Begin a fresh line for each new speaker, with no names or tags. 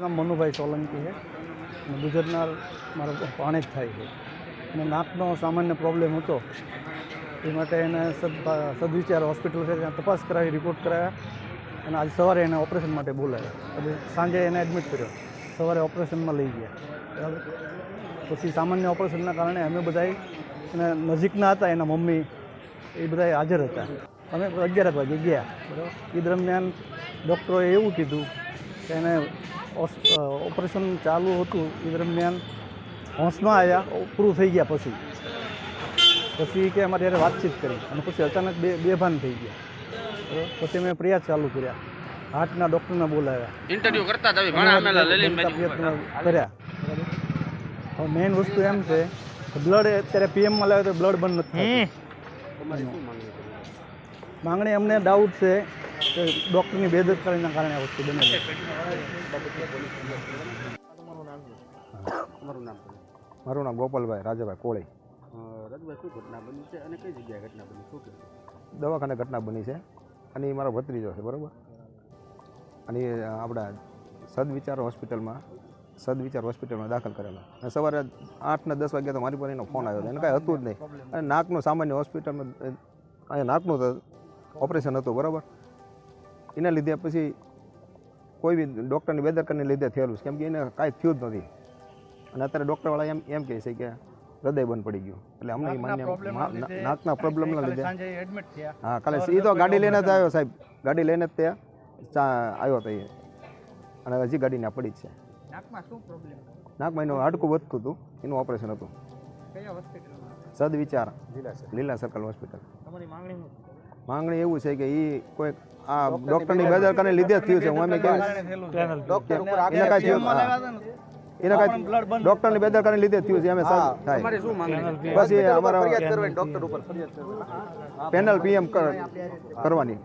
નામ મનુભાઈ સોલંકી છે. અને ગુજરનાર મારો પાણે જ થાય છે. અને નાકનો સામાન્ય પ્રોબ્લેમ હતો. એ માટે એને સદ સદવિચાર હોસ્પિટલ છે, ત્યાં તપાસ કરાવી રિપોર્ટ કરાવ્યા અને આજ સવારે એને ઓપરેશન માટે બોલાવ્યા અને સાંજે એને એડમિટ કર્યો. સવારે ઓપરેશનમાં લઈ ગયા. બરાબર? પછી સામાન્ય ઓપરેશનના કારણે અમે બધાય એને નજીકના હતા, એના મમ્મી, એ બધા હાજર હતા. અમે અગિયાર વાગે ગયા. બરાબર? એ દરમિયાન ડૉક્ટરોએ એવું કીધું એને ઓસ- અ, ઓપરેશન ચાલુ હતું એ દરમિયાન હોંશમાં આવ્યા ઓ પૂરું થઈ ગયા પછી. પછી કે અમારે ત્યારે વાતચીત કરી અને પછી અચાનક બે બેભાન થઈ ગયા. બરાબર? પછી અમે પ્રયાસ ચાલુ કર્યા. હાર્ટના ડૉક્ટરને બોલાવ્યા.
ઇન્ટરવ્યુ કરતા જ આવી ઘણા અમે લલિન
બનતા પ્રયત્નો કર્યા. હવે મેઇન વસ્તુ એમ છે કે બ્લડ અત્યારે પીએમમાં લાવે તો બ્લડ બંધ નથી થતું. માંગણી અમને ડાઉટ છે કે ડૉક્ટરની બેદરકારીના કારણે આ વસ્તુ બને છે
નામ?
મારું નામ ગોપાલભાઈ રાજાભાઈ કોળી.
રજભાઈ શું ઘટના બની છે અને કઈ જગ્યાએ ઘટના બની? શું
દવાખાને ઘટના બની છે અને એ મારો ભત્રીજો છે બરાબર? અને એ આપણા સદવિચાર હોસ્પિટલમાં સદવિચાર હોસ્પિટલમાં દાખલ કરેલો. અને સવારે આઠ ને દસ વાગ્યા તો મારી પર એનો ફોન આવ્યો હતો. એને કાંઈ હતું જ નહીં. અને નાકનું સામાન્ય હોસ્પિટલમાં અહીંયા નાકનું તો ઓપરેશન હતું બરાબર? એના લીધે પછી કોઈ બી ડૉક્ટરની બેદરકારને લીધે થયેલું છે. કેમ કે એને કાંઈ થયું જ નથી. અને અત્યારે ડૉક્ટરવાળા એમ એમ કહે છે કે હૃદય બંધ પડી ગયું. એટલે અમને માન્ય નાકના પ્રોબ્લેમના લીધે
સાંજે એડમિટ થયા.
હા કાલે એ તો ગાડી લઈને જ આવ્યો સાહેબ. ગાડી લઈને જ તે ચા આવ્યો તો એ અને હજી ગાડી ના પડી જ છે.
નાકમાં શું પ્રોબ્લેમ
નાકમાં એનું હાડકું વધતું હતું. એનું ઓપરેશન હતું. સદવિચાર. લીલા સર્કલ હોસ્પિટલ.
તમારી માંગણી
માંગણી એવું છે કે એ કોઈ આ ડૉક્ટરની બેદરકારીને લીધે જ થયું છે. હું એમ કેવું
ડોક્ટર ઉપર
એને કાંઈ. એને કાંઈ ડૉક્ટરની બેદરકારી લીધે જ થયું છે. એમ સાહેબ થાય.
તમારી શું માંગણી
બસ એ અમારા પેનલ પીએમ કરવાની.